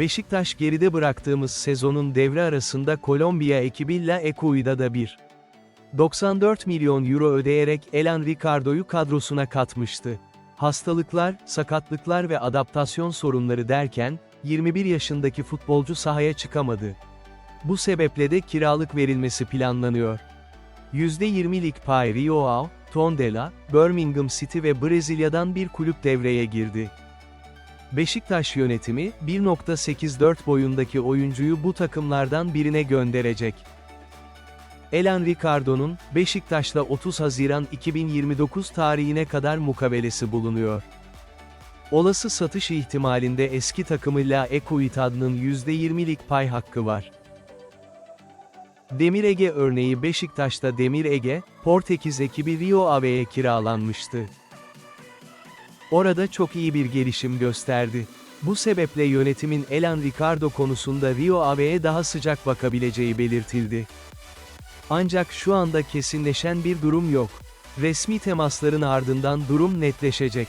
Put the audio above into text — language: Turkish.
Beşiktaş geride bıraktığımız sezonun devre arasında Kolombiya ekibiyle Eku'da da bir 94 milyon euro ödeyerek Elan Ricardo'yu kadrosuna katmıştı. Hastalıklar, sakatlıklar ve adaptasyon sorunları derken, 21 yaşındaki futbolcu sahaya çıkamadı. Bu sebeple de kiralık verilmesi planlanıyor. %20'lik pay Rio Tondela, Birmingham City ve Brezilya'dan bir kulüp devreye girdi. Beşiktaş yönetimi, 1.84 boyundaki oyuncuyu bu takımlardan birine gönderecek. Elan Ricardo'nun, Beşiktaş'la 30 Haziran 2029 tarihine kadar mukabelesi bulunuyor. Olası satış ihtimalinde eski takımı La Equitad'ın %20'lik pay hakkı var. Demir Ege örneği Beşiktaş'ta Demir Ege, Portekiz ekibi Rio Ave'ye kiralanmıştı. Orada çok iyi bir gelişim gösterdi. Bu sebeple yönetimin Elan Ricardo konusunda Rio Ave'ye daha sıcak bakabileceği belirtildi. Ancak şu anda kesinleşen bir durum yok. Resmi temasların ardından durum netleşecek.